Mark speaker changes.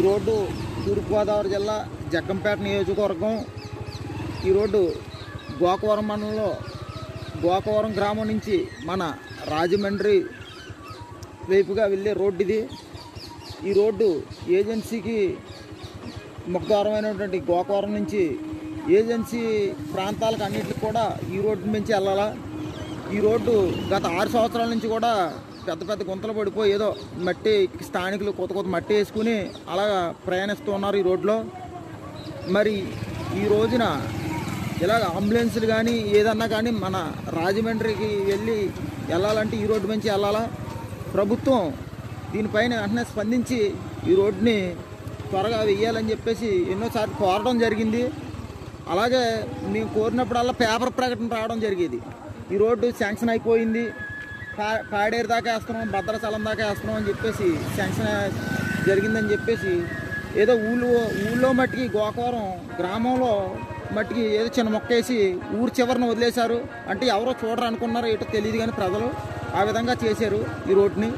Speaker 1: ఈ రోడ్డు తూర్పుగోదావరి జిల్లా జగ్గంపేట నియోజకవర్గం. ఈ రోడ్డు గోకవరం మండలంలో గోకవరం గ్రామం నుంచి మన రాజమండ్రి వైపుగా వెళ్ళే రోడ్డు ఇది. ఈ రోడ్డు ఏజెన్సీకి ముఖద్వారమైనటువంటి గోకవరం నుంచి ఏజెన్సీ ప్రాంతాలకు అన్నిటికి కూడా ఈ రోడ్డు నుంచి వెళ్ళాలా. ఈ రోడ్డు గత ఆరు సంవత్సరాల నుంచి కూడా పెద్ద పెద్ద గుంతలు పడిపోయి ఏదో మట్టి స్థానికులు కొత్త కొత్త మట్టి వేసుకుని అలా ప్రయాణిస్తూ ఉన్నారు ఈ రోడ్లో. మరి ఈ రోజున ఇలాగ అంబులెన్సులు కానీ ఏదన్నా కానీ మన రాజమండ్రికి వెళ్ళి వెళ్ళాలంటే ఈ రోడ్డు నుంచి వెళ్ళాలా? ప్రభుత్వం దీనిపైన వెంటనే స్పందించి ఈ రోడ్డుని త్వరగా వెయ్యాలని చెప్పేసి ఎన్నోసార్లు కోరడం జరిగింది. అలాగే మేము కోరినప్పుడల్లా పేపర్ ప్రకటన రావడం జరిగేది. ఈ రోడ్డు శాంక్షన్ అయిపోయింది. పాడేరు దాకా వేస్తున్నాం భద్రాచలం దాకా వేస్తున్నాం అని చెప్పేసి శాంక్షన్ జరిగిందని చెప్పేసి ఏదో ఊళ్ళో ఊళ్ళో మట్టికి గోకవరం గ్రామంలో మట్టికి ఏదో చిన్న మొక్క వేసి ఊరు చివరిని వదిలేశారు. అంటే ఎవరో చూడరు అనుకున్నారో ఏటో తెలియదు కానీ ప్రజలు ఆ విధంగా చేశారు ఈ రోడ్ని